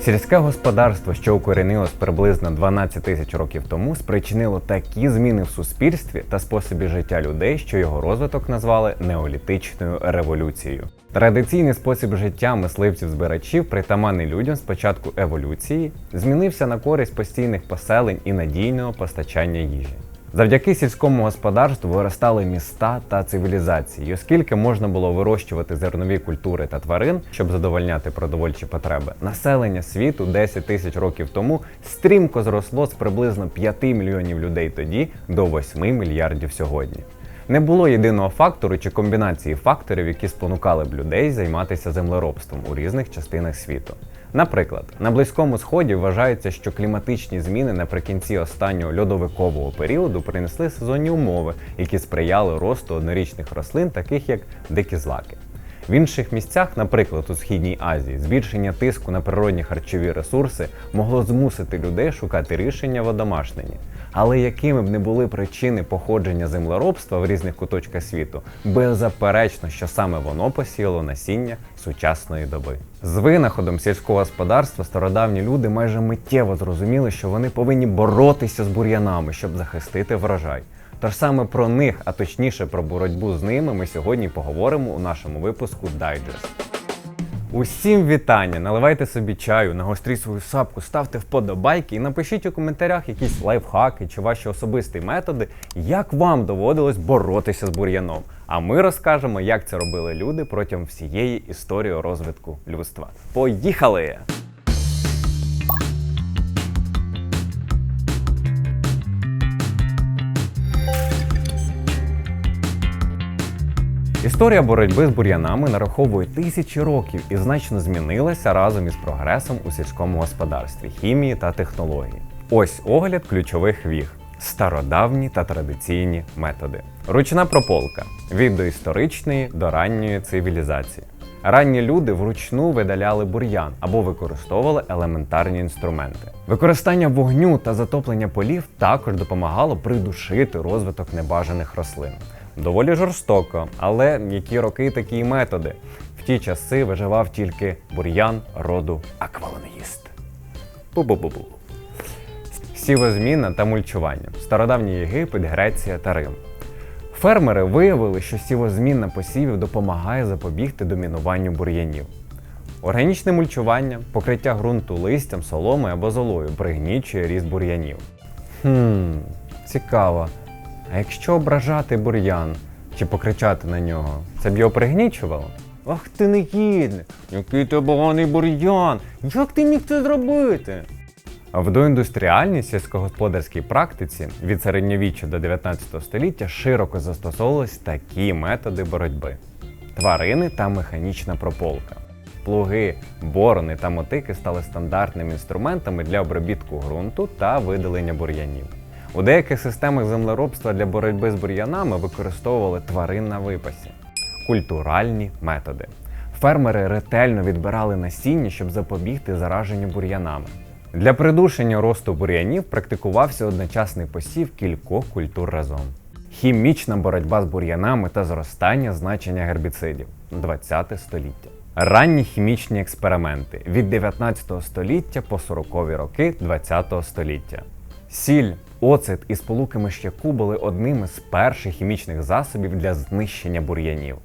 Сільське господарство, що укорінилось приблизно 12 тисяч років тому, спричинило такі зміни в суспільстві та способі життя людей, що його розвиток назвали неолітичною революцією. Традиційний спосіб життя мисливців-збирачів, притаманний людям з початку еволюції, змінився на користь постійних поселень і надійного постачання їжі. Завдяки сільському господарству виростали міста та цивілізації, оскільки можна було вирощувати зернові культури та тварин, щоб задовольняти продовольчі потреби, населення світу 10 тисяч років тому стрімко зросло з приблизно 5 мільйонів людей тоді до 8 мільярдів сьогодні. Не було єдиного фактору чи комбінації факторів, які спонукали б людей займатися землеробством у різних частинах світу. Наприклад, на Близькому Сході вважається, що кліматичні зміни наприкінці останнього льодовикового періоду принесли сезонні умови, які сприяли росту однорічних рослин, таких як дикі злаки. В інших місцях, наприклад, у Східній Азії, збільшення тиску на природні харчові ресурси могло змусити людей шукати рішення в одомашненні. Але якими б не були причини походження землеробства в різних куточках світу, беззаперечно, що саме воно посіяло насіння сучасної доби. З винаходом сільського господарства стародавні люди майже миттєво зрозуміли, що вони повинні боротися з бур'янами, щоб захистити врожай. Тож саме про них, а точніше про боротьбу з ними, ми сьогодні поговоримо у нашому випуску Дайджест. Усім вітання! Наливайте собі чаю, нагостріть свою сапку, ставте вподобайки і напишіть у коментарях якісь лайфхаки чи ваші особисті методи, як вам доводилось боротися з бур'яном. А ми розкажемо, як це робили люди протягом всієї історії розвитку людства. Поїхали! Історія боротьби з бур'янами нараховує тисячі років і значно змінилася разом із прогресом у сільському господарстві, хімії та технології. Ось огляд ключових віг. Стародавні та традиційні методи. Ручна прополка від доісторичної до ранньої цивілізації. Ранні люди вручну видаляли бур'ян або використовували елементарні інструменти. Використання вогню та затоплення полів також допомагало придушити розвиток небажаних рослин. Доволі жорстоко, але які роки такі й методи. В ті часи виживав тільки бур'ян роду аквалангіст. Бу-бу-бу-бу. Сівозміна та мульчування. Стародавній Єгипет, Греція та Рим. Фермери виявили, що сівозміна посівів допомагає запобігти домінуванню бур'янів. Органічне мульчування, покриття ґрунту листям, соломою або золою пригнічує ріст бур'янів. Хм, цікаво. А якщо ображати бур'ян чи покричати на нього, це б його пригнічувало? Ах ти негідник! Який ти поганий бур'ян! Як ти міг це зробити? В доіндустріальній сільськогосподарській практиці від середньовіччя до 19 століття широко застосовувались такі методи боротьби: тварини та механічна прополка. Плуги, борони та мотики стали стандартними інструментами для обробітку ґрунту та видалення бур'янів. У деяких системах землеробства для боротьби з бур'янами використовували тварин на випасі. Культуральні методи. Фермери ретельно відбирали насіння, щоб запобігти зараженню бур'янами. Для придушення росту бур'янів практикувався одночасний посів кількох культур разом. Хімічна боротьба з бур'янами та зростання значення гербіцидів 20 століття. Ранні хімічні експерименти від 19 століття по 40-ві роки 20 століття. Сіль, оцет і сполуки миш'яку були одними з перших хімічних засобів для знищення бур'янів.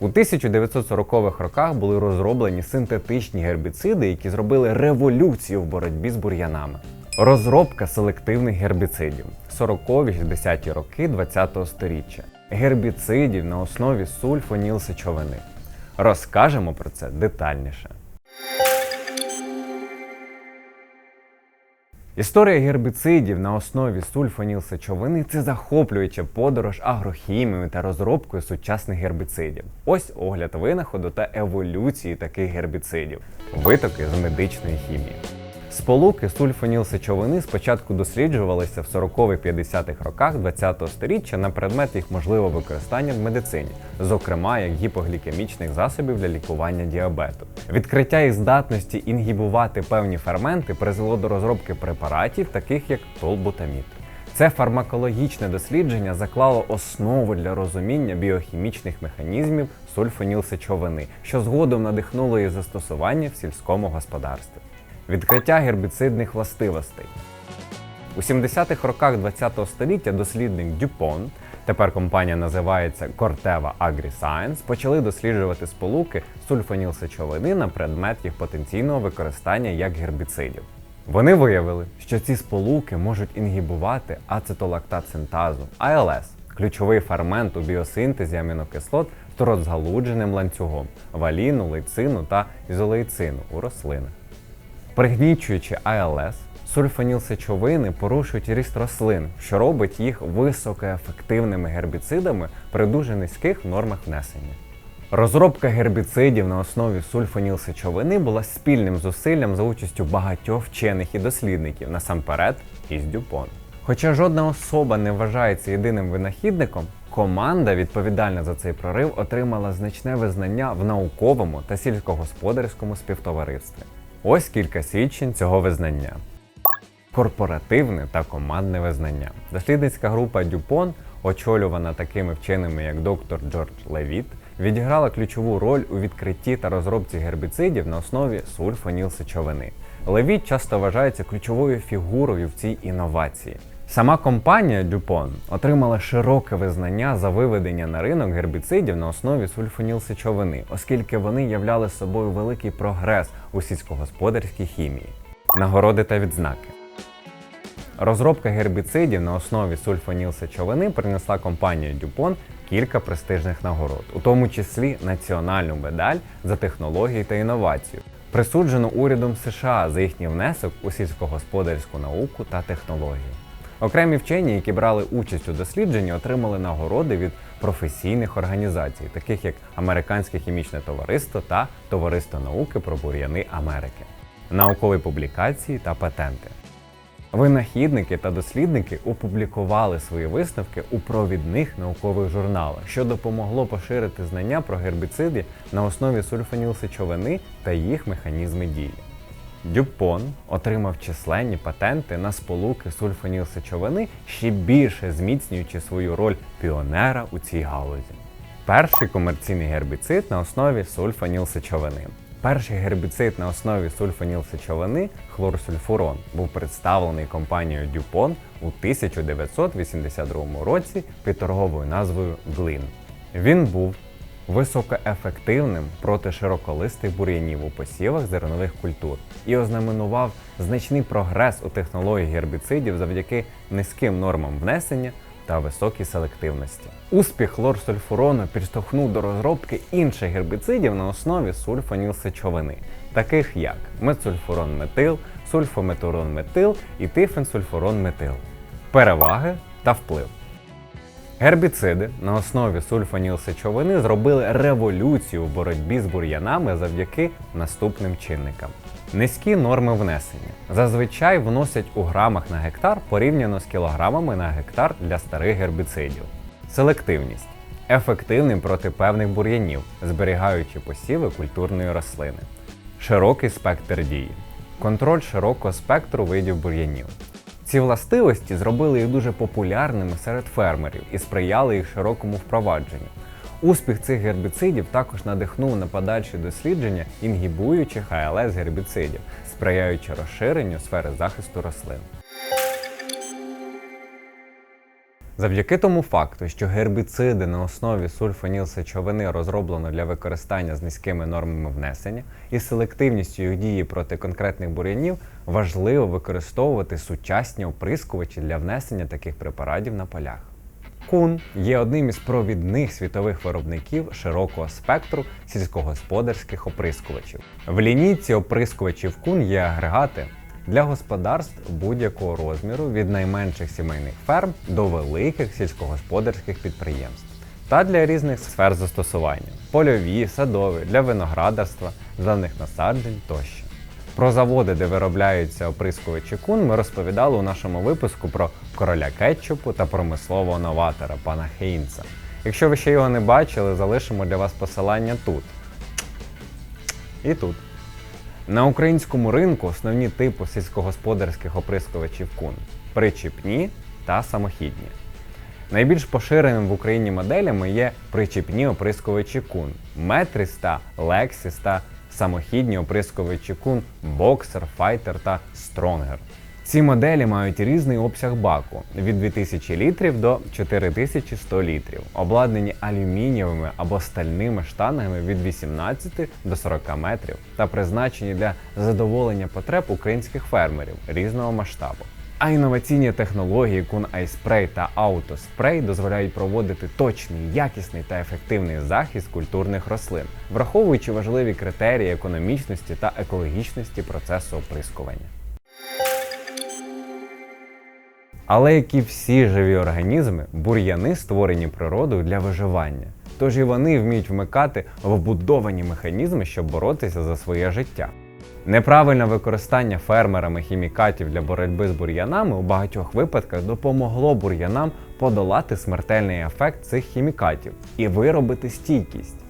У 1940-х роках були розроблені синтетичні гербіциди, які зробили революцію в боротьбі з бур'янами. Розробка селективних гербіцидів 40-60-ті роки ХХ століття. Гербіцидів на основі сульфонілсечовини. Розкажемо про це детальніше. Історія гербіцидів на основі сульфанілсечовини це захоплююча подорож агрохімією та розробкою сучасних гербіцидів. Ось огляд винаходу та еволюції таких гербіцидів, витоки з медичної хімії. Сполуки сульфонілсечовини спочатку досліджувалися в 40-50-х роках ХХ століття на предмет їх можливого використання в медицині, зокрема як гіпоглікемічних засобів для лікування діабету. Відкриття їх здатності інгібувати певні ферменти призвело до розробки препаратів, таких як толбутамід. Це фармакологічне дослідження заклало основу для розуміння біохімічних механізмів сульфонілсечовини, що згодом надихнуло її застосування в сільському господарстві. Відкриття гербіцидних властивостей. У 70-х роках ХХ століття дослідник Дюпон, тепер компанія називається Corteva AgriScience, почали досліджувати сполуки сульфанілсечовини на предмет їх потенційного використання як гербіцидів. Вони виявили, що ці сполуки можуть інгібувати ацетолактат-синтазу, АЛС, ключовий фермент у біосинтезі амінокислот з розгалудженим ланцюгом валіну, лейцину та ізолейцину у рослинах. Пригнічуючи АЛС, сульфанілсечовини порушують ріст рослин, що робить їх високоефективними гербіцидами при дуже низьких нормах внесення. Розробка гербіцидів на основі сульфанілсечовини була спільним зусиллям за участю багатьох вчених і дослідників, насамперед із Дюпон. Хоча жодна особа не вважається єдиним винахідником, команда, відповідальна за цей прорив, отримала значне визнання в науковому та сільськогосподарському співтоваристві. Ось кілька свідчень цього визнання. Корпоративне та командне визнання. Дослідницька група Дюпон, очолювана такими вченими, як доктор Джордж Левіт, відіграла ключову роль у відкритті та розробці гербіцидів на основі сульфанілсечовини. Левіт часто вважається ключовою фігурою в цій інновації. Сама компанія Дюпон отримала широке визнання за виведення на ринок гербіцидів на основі сульфанілсечовини, оскільки вони являли собою великий прогрес у сільськогосподарській хімії. Нагороди та відзнаки. Розробка гербіцидів на основі сульфанілсечовини принесла компанії Дюпон кілька престижних нагород, у тому числі національну медаль за технології та інновацію, присуджену урядом США за їхній внесок у сільськогосподарську науку та технології. Окремі вчені, які брали участь у дослідженні, отримали нагороди від професійних організацій, таких як Американське хімічне товариство та Товариство науки про бур'яни Америки, наукові публікації та патенти. Винахідники та дослідники опублікували свої висновки у провідних наукових журналах, що допомогло поширити знання про гербіциди на основі сульфанілсечовини та їх механізми дії. Дюпон отримав численні патенти на сполуки сульфанілсечовини, ще більше зміцнюючи свою роль піонера у цій галузі. Перший комерційний гербіцид на основі сульфанілсечовини. Перший гербіцид на основі сульфанілсечовини хлорсульфурон був представлений компанією Дюпон у 1982 році під торговою назвою Глин. Він був високоефективним проти широколистих бур'янів у посівах зернових культур і ознаменував значний прогрес у технології гербіцидів завдяки низьким нормам внесення та високій селективності. Успіх хлорсульфурону підштовхнув до розробки інших гербіцидів на основі сульфанілсечовини, таких як мецульфурон-метил, сульфометурон-метил і тифенсульфурон-метил. Переваги та вплив. Гербіциди на основі сульфанілсечовини зробили революцію в боротьбі з бур'янами завдяки наступним чинникам. Низькі норми внесення зазвичай вносять у грамах на гектар порівняно з кілограмами на гектар для старих гербіцидів. Селективність ефективним проти певних бур'янів, зберігаючи посіви культурної рослини. Широкий спектр дії. Контроль широкого спектру видів бур'янів. Ці властивості зробили їх дуже популярними серед фермерів і сприяли їх широкому впровадженню. Успіх цих гербіцидів також надихнув на подальші дослідження інгібуючих АЛС гербіцидів, сприяючи розширенню сфери захисту рослин. Завдяки тому факту, що гербіциди на основі сульфанілсечовини розроблено для використання з низькими нормами внесення і селективністю їх дії проти конкретних бур'янів, важливо використовувати сучасні оприскувачі для внесення таких препаратів на полях. Кун є одним із провідних світових виробників широкого спектру сільськогосподарських оприскувачів. В лінійці оприскувачів кун є агрегати для господарств будь-якого розміру від найменших сімейних ферм до великих сільськогосподарських підприємств та для різних сфер застосування польові, садові, для виноградарства, зелених насаджень тощо. Про заводи, де виробляються оприскувачі кун, ми розповідали у нашому випуску про короля кетчупу та промислового новатора пана Хейнса. Якщо ви ще його не бачили, залишимо для вас посилання тут. І тут. На українському ринку основні типи сільськогосподарських оприскувачів кун причіпні та самохідні. Найбільш поширеним в Україні моделями є причіпні оприскувачі кун Метріс та Лексіс та самохідні оприскувачі кун Боксер, Файтер та Stronger. Ці моделі мають різний обсяг баку від 2000 літрів до 4100 літрів, обладнані алюмінієвими або стальними штангами від 18 до 40 метрів та призначені для задоволення потреб українських фермерів різного масштабу. А інноваційні технології Kun iSpray та AutoSpray дозволяють проводити точний, якісний та ефективний захист культурних рослин, враховуючи важливі критерії економічності та екологічності процесу оприскування. Але як і всі живі організми, бур'яни створені природою для виживання. Тож і вони вміють вмикати вбудовані механізми, щоб боротися за своє життя. Неправильне використання фермерами хімікатів для боротьби з бур'янами у багатьох випадках допомогло бур'янам подолати смертельний ефект цих хімікатів і виробити стійкість.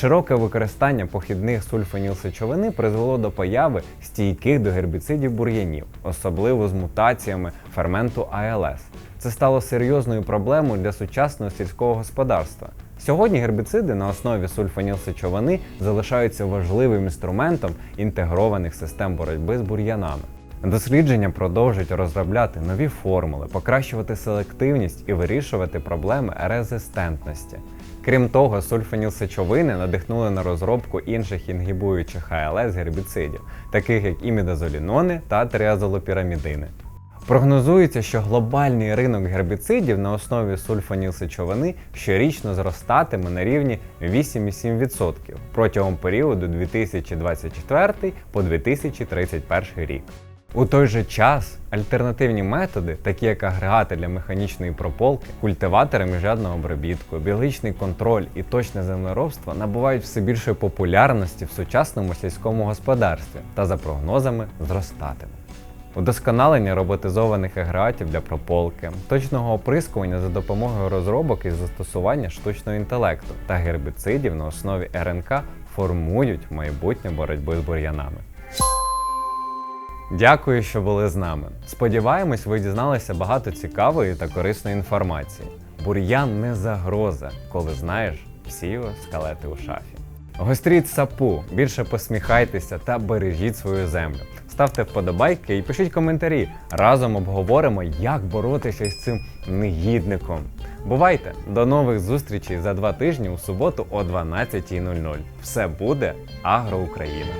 Широке використання похідних сульфанілсечовини призвело до появи стійких до гербіцидів бур'янів, особливо з мутаціями ферменту АЛС. Це стало серйозною проблемою для сучасного сільського господарства. Сьогодні гербіциди на основі сульфанілсечовини залишаються важливим інструментом інтегрованих систем боротьби з бур'янами. Дослідження продовжують розробляти нові формули, покращувати селективність і вирішувати проблеми резистентності. Крім того, сульфанілсечовини надихнули на розробку інших інгібуючих АЛС гербіцидів, таких як імідазолінони та триазолопірамідини. Прогнозується, що глобальний ринок гербіцидів на основі сульфанілсечовини щорічно зростатиме на рівні 8,7% протягом періоду 2024 по 2031 рік. У той же час альтернативні методи, такі як агрегати для механічної прополки, культиватори міжрядного обробітку, біологічний контроль і точне землеробство набувають все більшої популярності в сучасному сільському господарстві та за прогнозами зростатимуть. Удосконалення роботизованих агрегатів для прополки, точного оприскування за допомогою розробок із застосування штучного інтелекту та гербіцидів на основі РНК формують майбутнє боротьби з бур'янами. Дякую, що були з нами. Сподіваємось, ви дізналися багато цікавої та корисної інформації. Бур'ян не загроза, коли знаєш всі його скелети у шафі. Гостріть сапу, більше посміхайтеся та бережіть свою землю. Ставте вподобайки і пишіть коментарі. Разом обговоримо, як боротися з цим негідником. Бувайте! До нових зустрічей за два тижні у суботу о 12.00. Все буде Агро Україна!